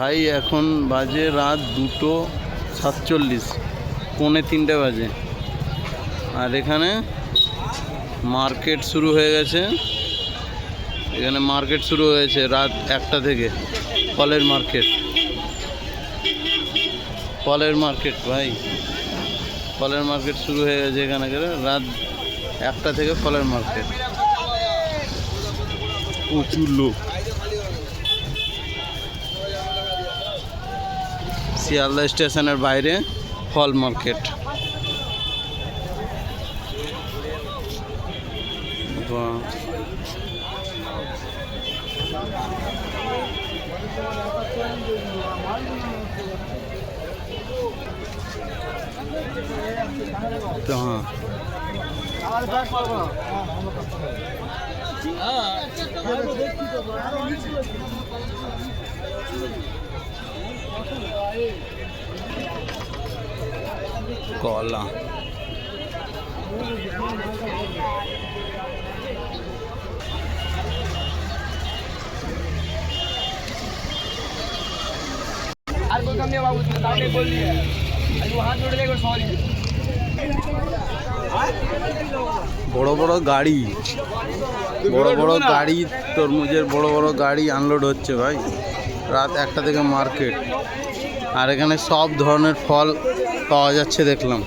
ভাই, এখন বাজে রাত দুটো সাতচল্লিশ, পৌনে তিনটে বাজে। আর এখানে মার্কেট শুরু হয়ে গেছে। এখানে মার্কেট শুরু হয়েছে রাত একটা থেকে, ফলের মার্কেট। ফলের মার্কেট ভাই, ফলের মার্কেট শুরু হয়ে গেছে এখানে রাত একটা থেকে ফলের মার্কেট। প্রচুর লোক। শিয়ালদা স্টেশনের বাইরে ফল মার্কেট। তো হ্যাঁ colla. বড় বড় গাড়ি। বড় বড় গাড়ি তরমুজের বড় বড় গাড়ি আনলোড হচ্ছে ভাই। রাত একটা থেকে মার্কেট আর এখানে সব ধরনের ফল পাওয়া যাচ্ছে দেখলাম।